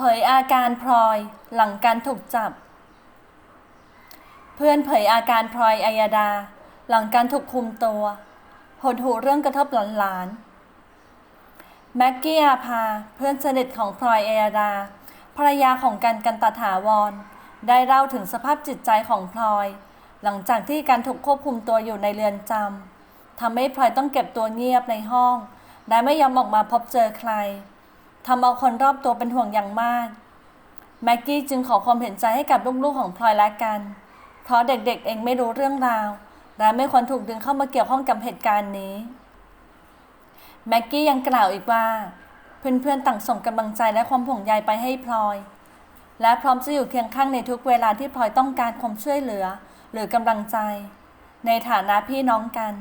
ผยอาการพลอยหลังการถูกจับ เพื่อนเผยอาการพลอยอัยดา หลังการถูกคุมตัวหดหูเรื่องกระทบหลานๆแม็กกี้อาภาเพื่อนสนิทของพลอยอัยดา ภรรยาของกันกันตถาวร ได้เล่าถึงสภาพจิตใจของพลอย หลังจากที่การถูกควบคุมตัวอยู่ในเรือนจำทำให้พลอยต้องเก็บตัวเงียบในห้อง และไม่ยอมออกมาพบเจอใคร ทำเอาคนรอบตัวเป็นห่วงอย่างมาก แม็กกี้จึงขอความเห็นใจให้กับลูกๆของพลอยและกัน เพราะเด็กๆเองไม่รู้เรื่องราว และไม่ควรถูกดึงเข้ามาเกี่ยวข้องกับเหตุการณ์นี้ แม็กกี้ยังกล่าวอีกว่า เพื่อนๆต่างส่งกำลังใจและความห่วงใยไปให้พลอย และพร้อมจะอยู่เคียงข้างในทุกเวลาที่พลอยต้องการความช่วยเหลือ หรือกำลังใจ ในฐานะพี่น้องกัน